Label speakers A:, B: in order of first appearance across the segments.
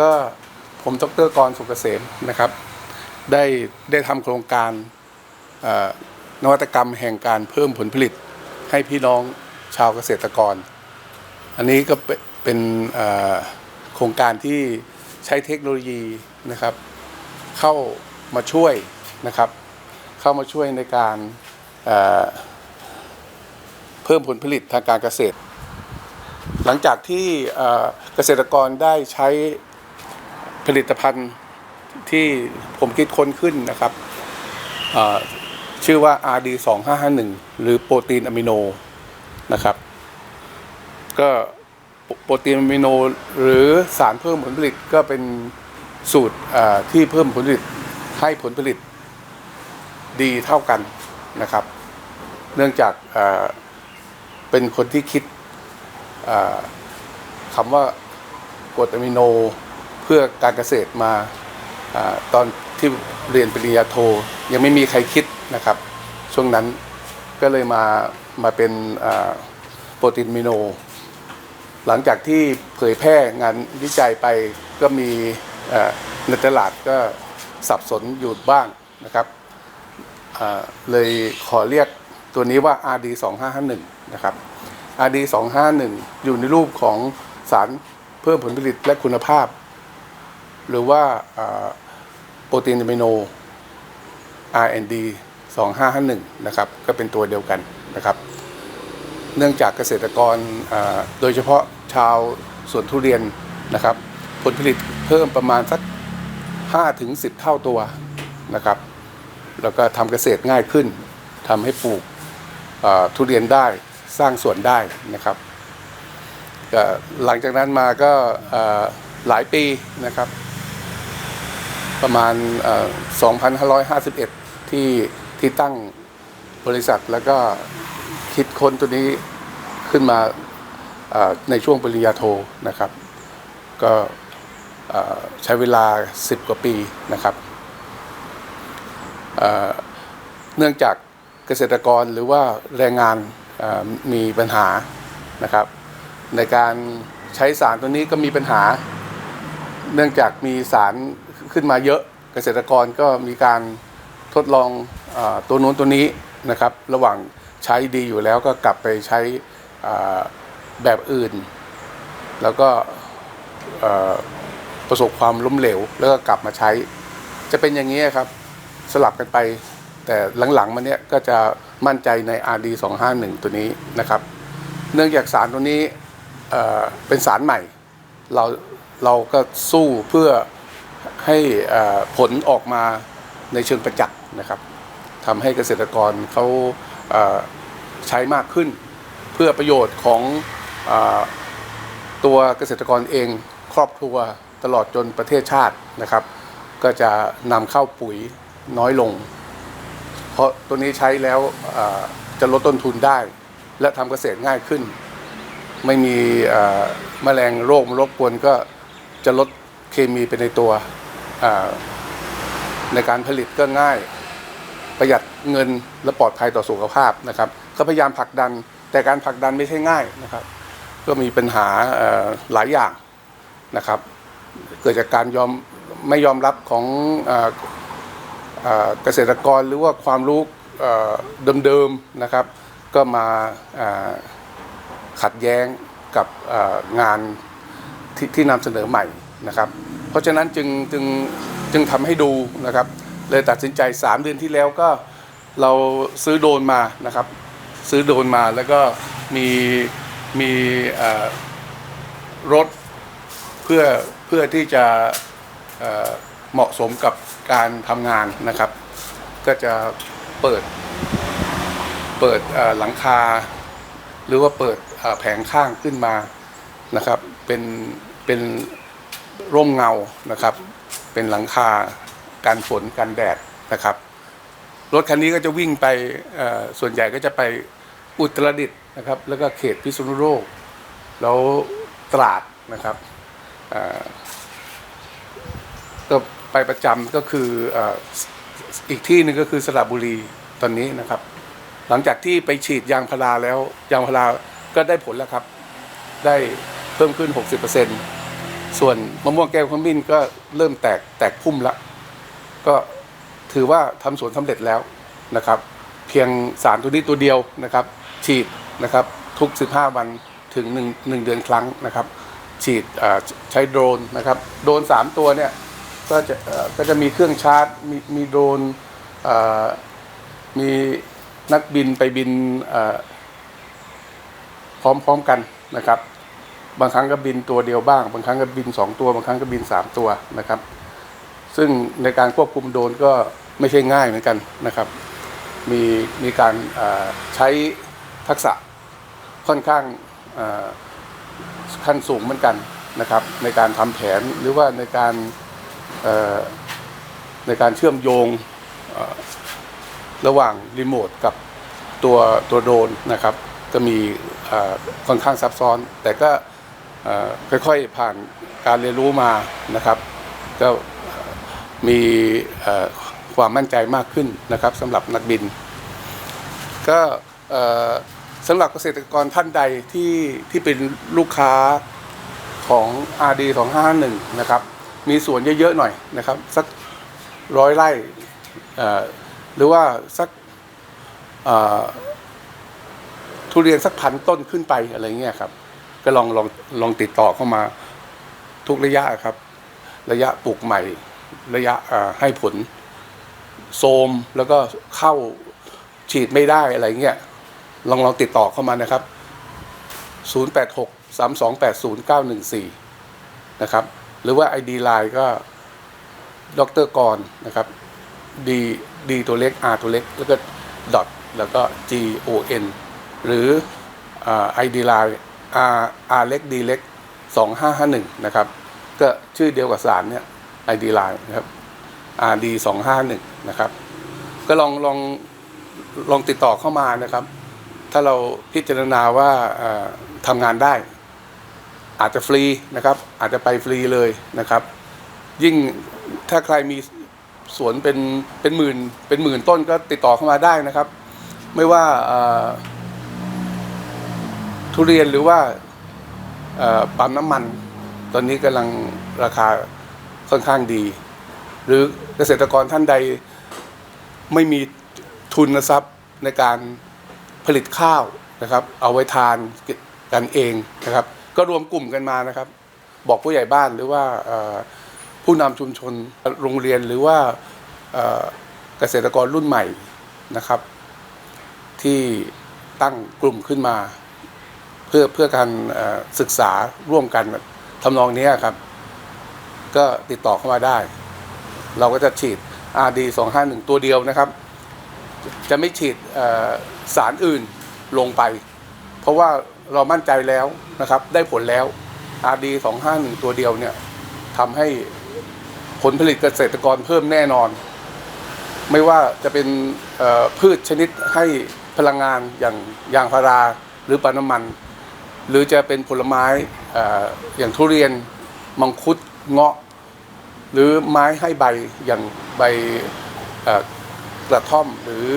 A: ก็ผมดรกรสุกเกษมนะครับ ได้ได้ทำโครงการนวัตกรรมแห่งการเพิ่มผลผลิตให้พี่น้องชาวเกษตรกร อันนี้ก็เป็นโครงการที่ใช้เทคโนโลยีนะครับ เข้ามาช่วยนะครับ เข้ามาช่วยในการเเพิ่มผลผลิตทางการเกษตร หลังจากที่เกษตรกรได้ใช้ ผลิตภัณฑ์ที่ผมคิดค้นขึ้นนะครับชื่อว่า RD 2 5 5 1 หรือโปรตีนอะมิโนนะครับ ก็โปรตีนอะมิโนหรือสารเพิ่มผลผลิตก็เป็นสูตรที่เพิ่มผลผลิตให้ผลผลิตดีเท่ากันนะครับ เนื่องจากเป็นคนที่คิดคำว่ากรดอะมิโน พื่อการเกษตรมาอตอนที่เรียนปริญญาโท ยังไม่มีใครคิดนะครับ ช่วงนั้นก็เลยมามาเป็นโปรตีนมิโน หลังจากที่เผยแพร่งานวิจัยไปก็มีในตลาดก็สับสนอยู่บ้างนะครับเลยขอเรียกตัวนี้ว่า RD 2551นะครับ RD 251อยู่ในรูปของสารเพิ่มผลผลิตและคุณภาพ หรือว่าโปรตีนอะมิโน RND 2551 นะครับ ก็เป็นตัวเดียวกันนะครับ เนื่องจากเกษตรกรโดยเฉพาะชาวสวนทุเรียนนะครับ ผลผลิตเพิ่มประมาณสัก5ถึง10 เท่าตัวนะครับ แล้วก็ทำเกษตรง่ายขึ้นทำให้ปลูกทุเรียนได้สร้างสวนได้นะครับหลังจากนั้นมาก็หลายปีนะครับ ประมาณ 2551 ที่ที่ตั้งบริษัทแล้วก็คิดค้นตัวนี้ขึ้นมาในช่วงปริญญาโทนะครับ ก็ใช้เวลา 10 กว่าปีนะครับ เนื่องจากเกษตรกรหรือว่าแรงงานมีปัญหานะครับ ในการใช้สารตัวนี้ก็มีปัญหา เนื่องจากมีสาร ขึ้นมาเยอะเกษตรกรก็มีการทดลองอตัวนู้นตัวนี้นะครับ ระหว่างใช้ดีอยู่แล้วก็กลับไปใช้แบบอื่น แล้วก็ประสบความล้มเหลว แล้วก็กลับมาใช้ จะเป็นอย่างนี้ครับสลับกันไป แต่หลังๆมาเนี้ยก็จะมั่นใจใน RD 251 ตัวนี้นะครับ เนื่องจากสารตัวนี้เป็นสารใหม่ เราเราก็สู้เพื่อ ให้ผลออกมาในเชิงประจักษ์นะครับทำให้เกษตรกรเขาใช้มากขึ้น เพื่อประโยชน์ของอตัวเกษตรกรเองครอบครัวตลอดจนประเทศชาตินะครับ ก็จะนำเข้าปุ๋ยน้อยลง เพราะตัวนี้ใช้แล้วจะลดต้นทุนได้ และทำเกษตรง่ายขึ้น ไม่มีแมลงโรคมารบกวนก็จะลดเคมีไปในตัว ในการผลิตก็ง่าย ประหยัดเงินและปลอดภัยต่อสุขภาพนะครับ ก็พยายามผลักดัน แต่การผลักดันไม่ใช่ง่ายนะครับ ก็มีปัญหาหลายอย่างนะครับ เกิดจากการยอมไม่ยอมรับของเกษตรกรหรือว่าความรู้เดิมๆนะครับ ก็มาขัดแย้งกับงานทที่นำเสนอใหม่นะครับ เพราะฉะนั้นจึงจึงจึงทำให้ดูนะครับ เลยตัดสินใจ 3 เดือนที่แล้วก็เราซื้อโดนมานะครับ ซื้อโดนมาแล้วก็มีมีรถเพื่อเพื่อที่จะเเหมาะสมกับการทำงานนะครับ ก็จะเปิดเปิดหลังคา หรือว่าเปิดแผงข้างขึ้นมานะครับ เป็นเป็น ร่มเงานะครับ เป็นหลังคากันฝนกันแดดนะครับ รถคันนี้ก็จะวิ่งไปส่วนใหญ่ก็จะไปอุตรดิตถ์นะครับ แล้วก็เขตพิษณุโลก แล้วตราดนะครับก็ไปประจำก็คืออีกที่หนึ่งก็คือสระบุรีตอนนี้นะครับ หลังจากที่ไปฉีดยางพาราแล้วยางพาราก็ได้ผลแล้วครับ ได้เพิ่มขึ้น 60%น ส่วนมะม่วงแก้วขมิ้นก็เริ่มแตกแตกพุ่มละก็ถือว่าทำสวนสำเร็จแล้วนะครับ เพียงสารตัวนี้ตัวเดียวนะครับ ฉีดนะครับทุก 15 วันถึง1 1เดือนครั้งนะครับ ฉีดใช้โดรนนะครับ โดรน 3 ตัวเนี่ยก็จะก็จะมีเครื่องชาร์จ มีมีโดรนมีนักบินไปบินเอ่อพร้อมๆกันนะครับ บางครั้งก็บินตัวเดียวบ้าง บางครั้งก็บิน 2 ตัว บางครั้งก็บิน 3 ตัวนะครับ ซึ่งในการควบคุมโดนก็ไม่ใช่ง่ายเหมือนกันนะครับ มีมีการใช้ทักษะค่อนข้างขั้นสูงเหมือนกันนะครับ ในการทำแผนหรือว่าในการในการเชื่อมโยงระหว่างรีโมทกับตัวตัวโดรนนะครับก็มีค่อนข้างซับซ้อนแต่ก็ ค่อยๆผ่านการเรียนรู้มานะครับ ก็มีความมั่นใจมากขึ้นนะครับสำหรับนักบิน ก็สำหรับเกษตรกรท่านใดที่ที่เป็นลูกค้าของ RD 251นะครับ มีสวนเยอะๆหน่อยนะครับ สักร้อยไร่หรือว่าสักทุเรียนสักพันต้นขึ้นไปอะไรเงี้ยครับ ก็ลองลองลองติดต่อเข้ามาทุกระยะครับ ระยะปลูกใหม่ ระยะให้ผลโซมแล้วก็เข้าฉีดไม่ได้อะไรเงี้ยลองลองติดต่อเข้ามานะครับ 086 3280 914 นะครับ หรือว่า ID Line ก็ดรกรนะครับ D D ตัวเล็ก R ตัวเล็ก แล้วก็ dot แล้วก็ G O N หรืออ ID Line R R เล็ก D เล็ก2551 นะครับ ก็ชื่อเดียวกับสารเนี่ย ID Line นะครับ RD 251 นะครับ ก็ลองลองลองติดต่อเข้ามานะครับ ถ้าเราพิจารณาว่าทำงานได้ อาจจะฟรีนะครับ อาจจะไปฟรีเลยนะครับ ยิ่งถ้าใครมีสวนเป็นเป็นหมื่นเป็นหมื่นต้นก็ติดต่อเข้ามาได้นะครับ ไม่ว่า ทุเรียนหรือว่าปั๊มน้ำมัน ตอนนี้กำลังราคาค่อนข้างดี หรือเกษตรกรท่านใดไม่มีทุนทรัพย์ในการผลิตข้าวนะครับ เอาไว้ทานกันเองนะครับ ก็รวมกลุ่มกันมานะครับ บอกผู้ใหญ่บ้านหรือว่าผู้นำชุมชนโรงเรียนหรือว่าเกษตรกรรุ่นใหม่นะครับ ที่ตั้งกลุ่มขึ้นมา เพื่อเพื่อการศึกษาร่วมกันทำนองนี้ครับ ก็ติดต่อเข้ามาได้ เราก็จะฉีด RD 251ตัวเดียวนะครับ จะไม่ฉีดสารอื่นลงไป เพราะว่าเรามั่นใจแล้วนะครับ ได้ผลแล้ว RD 251ตัวเดียวเนี่ยทำให้ผลผลิตเกษตรกรเพิ่มแน่นอน ไม่ว่าจะเป็นพืชชนิดให้พลังงานอย่างยางพาราหรือปาน้ำมัน หรือจะเป็นผลไม้อย่างทุเรียนมังคุดเงาะ หรือไม้ให้ใบอย่างใบกระท่อมหรือ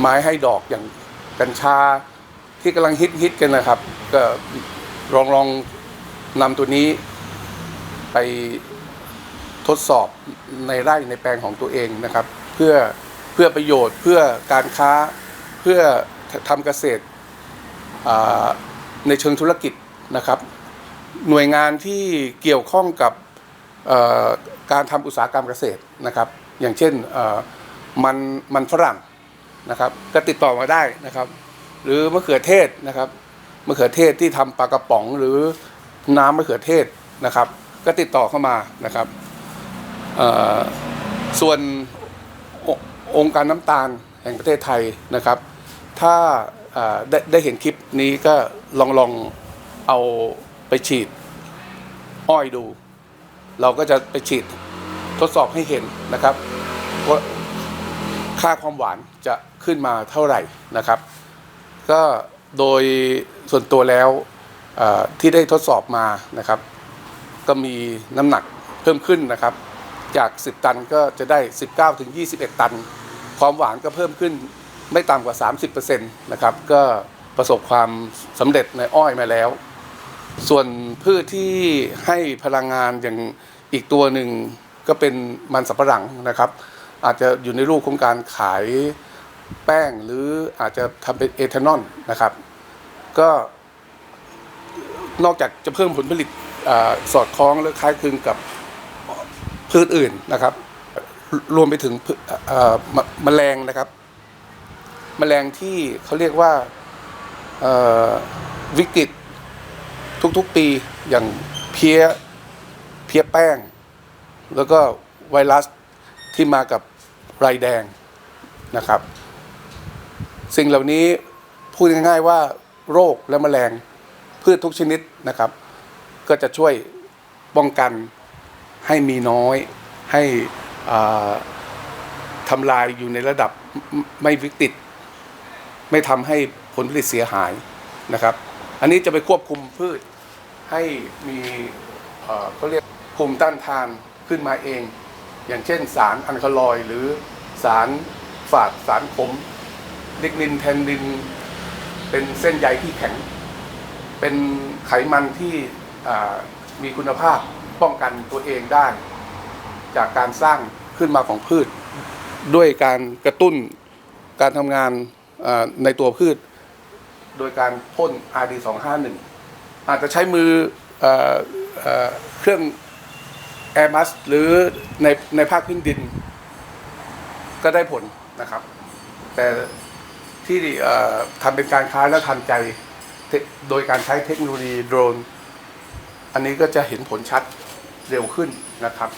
A: ไม้ให้ดอกอย่างกัญชาที่กำลังฮิตฮิตกันนะครับ ก็ลองลองนำตัวนี้ไปทดสอบในไร่ในแปลงของตัวเองนะครับ เพื่อเพื่อประโยชน์เพื่อการค้าเพื่อทำเกษตร ในเชิงธุรกิจนะครับ หน่วยงานที่เกี่ยวข้องกับการทำอุตสาหกรรมเกษตรนะครับ อย่างเช่นมันมันฝรั่งนะครับ ก็ติดต่อมาได้นะครับ หรือมะเขือเทศนะครับมะเขือเทศที่ทำปลากระป๋องหรือน้ำมะเขือเทศนะครับ ก็ติดต่อเข้ามานะครับส่วนอองค์การน้ำตาลแห่งประเทศไทยนะครับ ถ้า ได้ได้เห็นคลิปนี้ก็ลองลองเอาไปฉีดอ้อยดู เราก็จะไปฉีดทดสอบให้เห็นนะครับว่าค่าความหวานจะขึ้นมาเท่าไหร่นะครับ ก็โดยส่วนตัวแล้วที่ได้ทดสอบมานะครับ ก็มีน้ำหนักเพิ่มขึ้นนะครับ จาก 10 ตันก็จะได้ 19ถึง21 ตัน ความหวานก็เพิ่มขึ้น ไม่ต่ำกว่า 30%นะครับก็ประสบความสำเร็จในอ้อยมาแล้ว ส่วนพืชที่ให้พลังงานอย่างอีกตัวหนึ่งก็เป็นมันสำปะหลังนะครับ อาจจะอยู่ในรูปของการขายแป้งหรืออาจจะทำเป็นเอทานอลนะครับ ก็นอกจากจะเพิ่มผลผลิตอสอดคล้องและคล้ายคลึงกับพืชอื่นนะครับ รวมไปถึงมแมลงนะครับ แมลงที่เขาเรียกว่าวิกฤตทุกๆปีอย่างเพี้ยเพี้ยแป้ง แล้วก็ไวรัสที่มากับไรแดงนะครับ สิ่งเหล่านี้พูดง่ายๆว่าโรคและแมลงพืชทุกชนิดนะครับ ก็จะช่วยป้องกันให้มีน้อยให้ทำลายอยู่ในระดับไม่วิกฤต ไม่ทำให้ผลผลิตเสียหายนะครับ อันนี้จะไปควบคุมพืชให้มีเขาเรียกภูมิต้านทานขึ้นมาเอง อย่างเช่นสารอัลคาลอยหรือสารฝาดสารขมลิกนินแทนนิน เป็นเส้นใยที่แข็ง เป็นไขมันที่มีคุณภาพป้องกันตัวเองได้ จากการสร้างขึ้นมาของพืช ด้วยการกระตุ้นการทำงาน ในตัวพืช โดยการพ่น RD 251 อาจจะใช้มือเออเอเครื่อง Airbus หรือในในภาคพื้นดิน ก็ได้ผลนะครับ แต่ที่ทำเป็นการค้าและทันใจโดยการใช้เทคโนโลยีโดรน อันนี้ก็จะเห็นผลชัดเร็วขึ้นนะครับ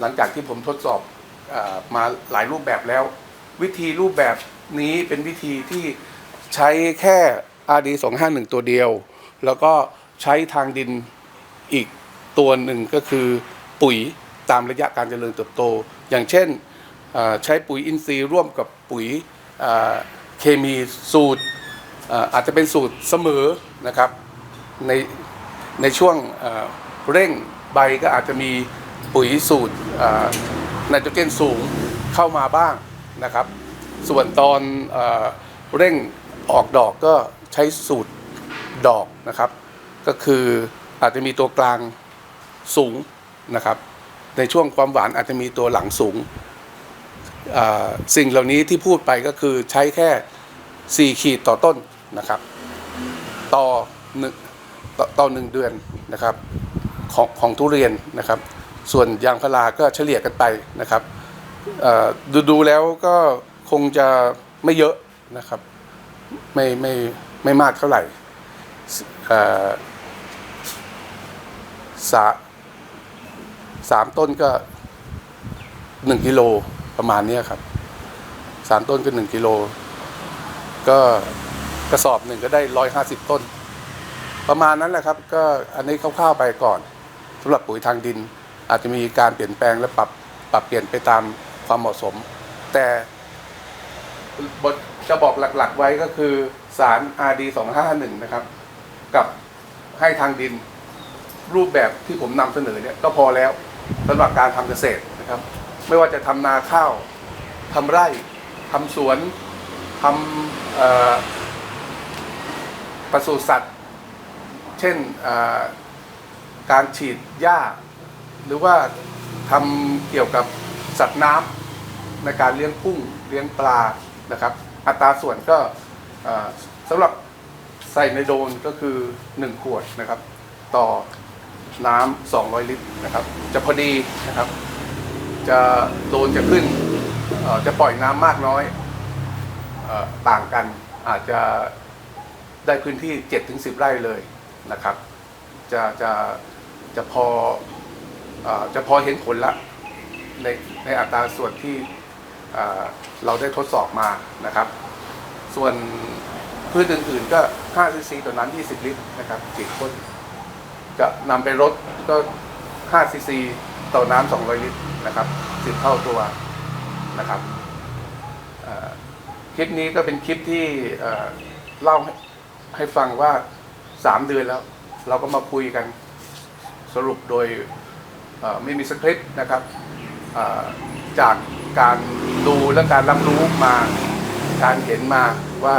A: หลังจากที่ผมทดสอบอมาหลายรูปแบบแล้ว วิธีรูปแบบ นี้เป็นวิธีที่ใช้แค่ RD 251ตัวเดียว แล้วก็ใช้ทางดินอีกตัวหนึ่งก็คือปุ๋ยตามระยะการเจริญเติบโต อย่างเช่นใช้ปุ๋ยอินทรีย์ร่วมกับปุ๋ยเคมีสูตรอาจจะเป็นสูตรเสมอนะครับในในช่วงเร่งใบก็อาจจะมีปุ๋ยสูตรไนโตรเจนสูงเข้ามาบ้างนะครับ ส่วนตอนเอเร่งออกดอกก็ใช้สูตรดอกนะครับ ก็คืออาจจะมีตัวกลางสูงนะครับ ในช่วงความหวานอาจจะมีตัวหลังสูง สิ่งเหล่านี้ที่พูดไปก็คือใช้แค่ 4 ขีดต่อต้นนะครับ ต่อหนึ่งต่อต่อหนึ่งเดือนนะครับของของทุเรียนนะครับ ส่วนยางพาราก็เฉลี่ยกันไปนะครับดูดูแล้วก็ คงจะไม่เยอะนะครับไม่ไม่ไม่มากเท่าไหร่สาสามต้นก็หนึ่งกิโลประมาณนี้ครับสามต้นก็หนึ่งกิโลก็กระสอบหนึ่งก็ได้ร้อยห้าสิบต้น ประมาณนั้นแหละครับ ก็อันนี้คร่าวๆไปก่อนสำหรับปุ๋ยทางดิน อาจจะมีการเปลี่ยนแปลงและปรับปรับเปลี่ยนไปตามความเหมาะสม แต่ บทจะบอกหลักๆไว้ก็คือสาร RD 251นะครับ กับให้ทางดินรูปแบบที่ผมนำเสนอเนี่ยก็พอแล้วสำหรับการทำเกษตรนะครับ ไม่ว่าจะทำนาข้าวทำไร่ทำสวนทำปศุสัตว์ เช่นการฉีดหญ้า หรือว่าทำเกี่ยวกับสัตว์น้ำในการเลี้ยงกุ้งเลี้ยงปลา นะครับ อัตราส่วนก็สำหรับใส่ในโดนก็คือ 1 ขวดนะครับ ต่อน้ำ200 ลิตรนะครับ จะพอดีนะครับ จะโดนจะขึ้นจะปล่อยน้ำมากน้อยอต่างกันอาจจะได้พื้นที่ 7-10 ไร่เลยนะครับ จะจะจะพออจะพอเห็นผลละในในอัตราส่วนที่ เราได้ทดสอบมานะครับ ส่วนพืชอื่นๆก็5ซีซีต่อน้ำ20 ลิตรนะครับฉีดพ่นจะนำไปรดก็5ซีซีต่อน้ำ200 ลิตรนะครับ10เท่าตัวนะครับคลิปนี้ก็เป็นคลิปที่เล่าให้ให้ฟังว่า 3 เดือนแล้ว เราก็มาคุยกันสรุปโดยไม่มีสคริปต์นะครับจาก การดูและการรับรู้มาการเห็นมาว่า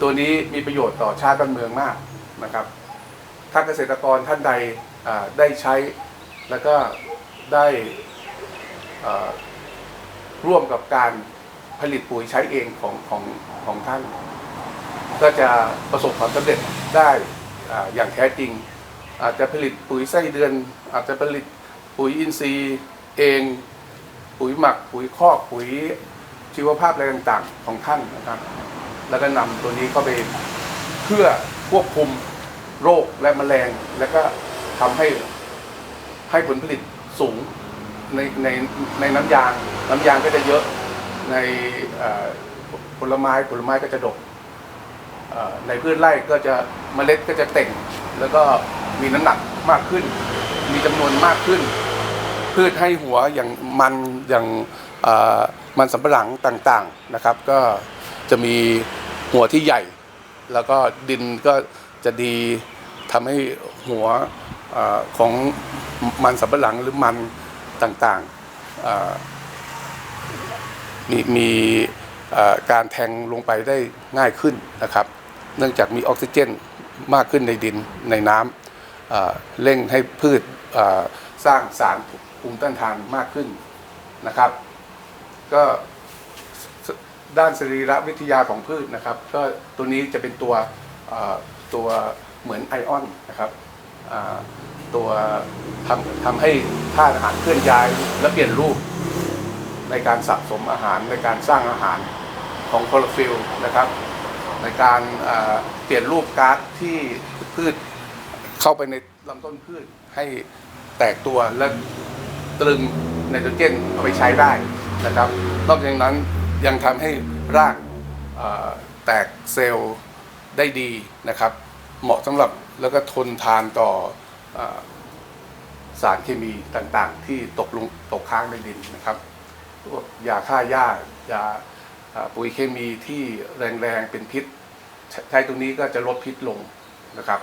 A: ตัวนี้มีประโยชน์ต่อชาติบ้านเมืองมากนะครับ ถ้าเกษตรกรท่านใดได้ใช้แล้วก็ได้ร่วมกับการผลิตปุ๋ยใช้เองของของของท่าน ก็จะประสบความสำเร็จได้อ่าอย่างแท้จริง อาจจะผลิตปุ๋ยไส้เดือน อาจจะผลิตปุ๋ยอินทรีย์เอง ปุ๋ยหมักปุ๋ยคอกปุ๋ยชีวภาพอะไรต่างๆ ของท่านนะครับ แล้วก็นำตัวนี้เข้าไปเพื่อควบคุมโรคและแมลง แล้วก็ทำให้ให้ผลผลิตสูงในในในน้ำยาง น้ำยางก็จะเยอะในผลไม้ผลไม้ก็จะดกในพืชไร่ก็จะเมล็ดก็จะเต่ง แล้วก็มีน้ำหนักมากขึ้น มีจำนวนมากขึ้น พืชให้หัวอย่างมันอย่างมันสำปะหลังต่างๆนะครับ ก็จะมีหัวที่ใหญ่ แล้วก็ดินก็จะดีทำให้หัวอของมันสำปะหลังหรือมันต่างๆมีมีการแทงลงไปได้ง่ายขึ้นนะครับ เนื่องจากมีออกซิเจนมากขึ้นในดินในน้ำเร่งให้พืชสร้างสาร ภูมิต้านทานมากขึ้นนะครับ ก็ด้านสรีรวิทยาของพืชนะครับ ก็ตัวนี้จะเป็นตัวตัวเหมือนไอออนนะครับตัวทำทำให้ธาตุอาหารเคลื่อนย้ายและเปลี่ยนรูป ในการสะสมอาหารในการสร้างอาหารของคลอโรฟิลนะครับ ในการเปลี่ยนรูปก๊าซที่พืชเข้าไปในลำต้นพืชให้แตกตัวและ ตรึงไนโตรเจนเอาไปใช้ได้นะครับ นอกจากนั้นยังทำให้รากแตกเซลล์ได้ดีนะครับ เหมาะสำหรับแล้วก็ทนทานต่ออสารเคมีต่างๆ ที่ตกลงตกค้างในดินนะครับพวกยาฆ่าหญ้ายาปุ๋ยเคมีที่แรงๆเป็นพิษ ใช้ตรงนี้ก็จะลดพิษลงนะครับ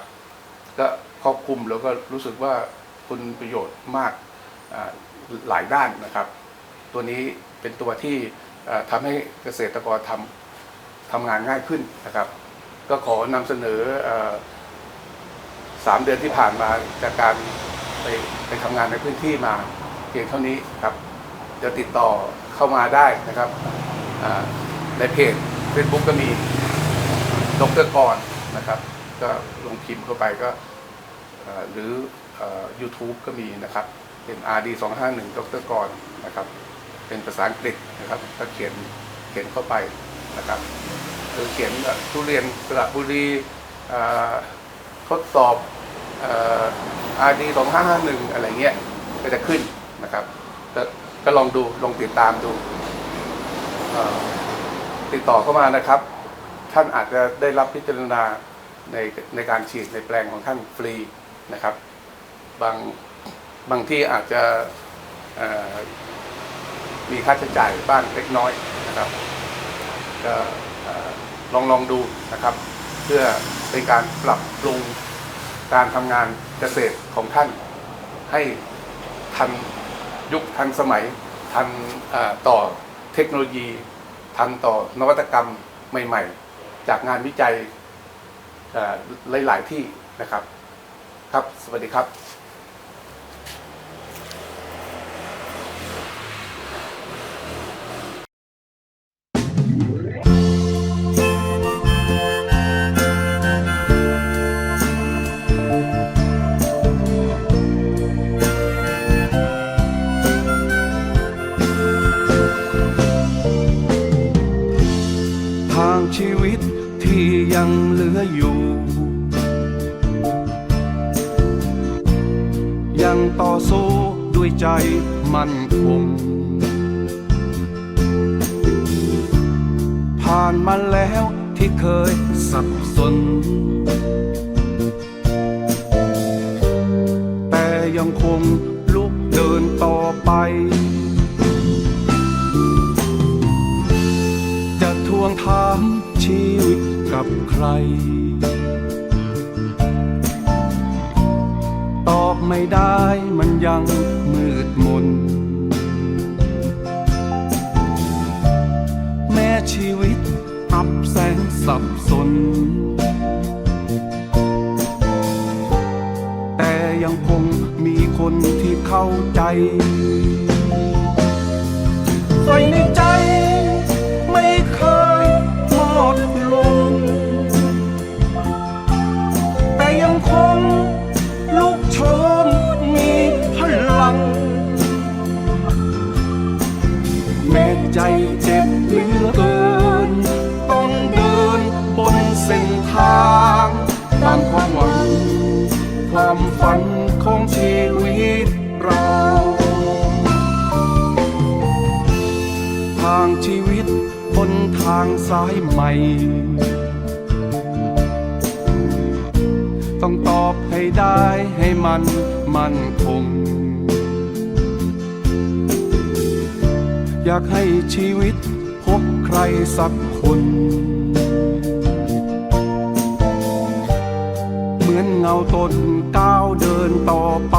A: ก็ครอบคลุมแล้วก็รู้สึกว่าคุณประโยชน์มากอ หลายด้านนะครับ ตัวนี้เป็นตัวที่อ่าทำให้เกษตรกรทำทำงานง่ายขึ้นนะครับ ก็ขอนำเสนอสามเดือนที่ผ่านมาจากการไปไปทำงานในพื้นที่มาเพียงเท่านี้ครับจะติดต่อเข้ามาได้นะครับในเพจ Facebook ก็มีดรกรนะครับ ก็ลงพิมพ์เข้าไปก็หรือเอ่อ YouTube ก็มีนะครับ เป็น RD 251ดรกรนะครับ เป็นภาษาอังกฤษนะครับก็เขียนเขียนเข้าไปนะครับคือเขียนแบบทุเรียนสระบุรีเอ่อทดสอบอ RD 2551อะไรเงี้ยก็จะขึ้นนะครับก็ลองดูลองติดตามดู ติดต่อเข้ามานะครับ ท่านอาจจะได้รับพิจารณาในในการฉีดในแปลงของท่านฟรีนะครับ บาง บางที่อาจจะมีค่าใช้จ่ายบ้างเล็กน้อยนะครับก็ลองลองดูนะครับ เพื่อเป็นการปรับปรุงการทำงานเกษตรของท่านให้ทันยุคทันสมัยทันต่อเทคโนโลยีทันต่อนวัตกรรมใหม่ ๆ จากงานวิจัยหลาย ๆ ที่นะครับ ครับ สวัสดีครับา
B: งชีวิตที่ยังเหลืออยู่ ยังต่อสู้ด้วยใจมั่นคง ผ่านมาแล้วที่เคยสับสน แต่ยังคงลุกเดินต่อไปามชีวิตกับใคร ตอบไม่ได้มันยังมืดมน แม้ชีวิตอับแสงสับสน แต่ยังคงมีคนที่เข้าใจางสายใหม่ ต้องตอบให้ได้ให้มันมั่นคง อยากให้ชีวิตพบใครสักคน เหมือนเงาตนก้าวเดินต่อไป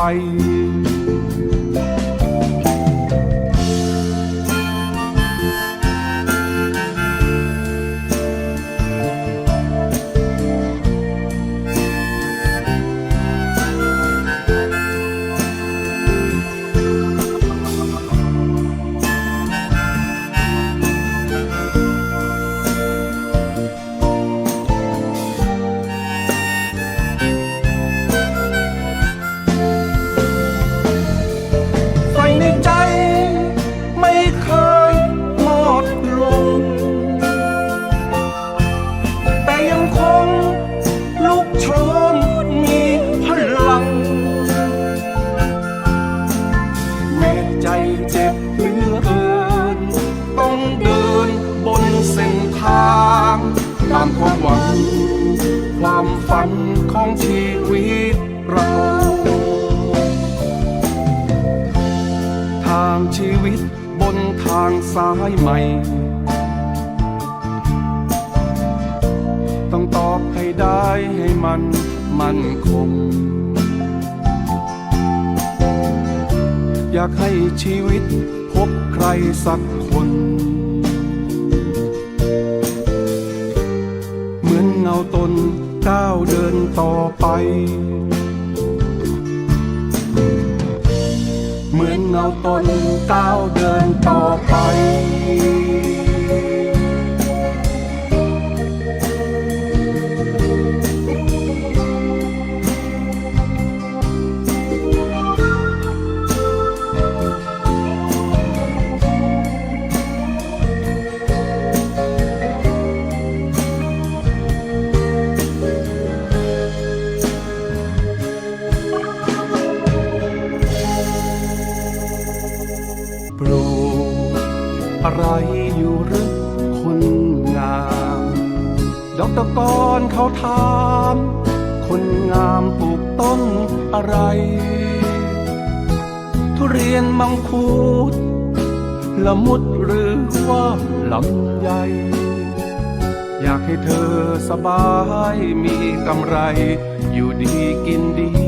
B: ายใหม่ ต้องตอบให้ได้ให้มันมั่นคง อยากให้ชีวิตพบใครสักคน เหมือนเงาตนก้าวเดินต่อไป เหมือาตนก้าวเดินต่อไป ละมุดหรือว่าลำไยอยากให้เธอสบายมีกำไร อยู่ดีกินดี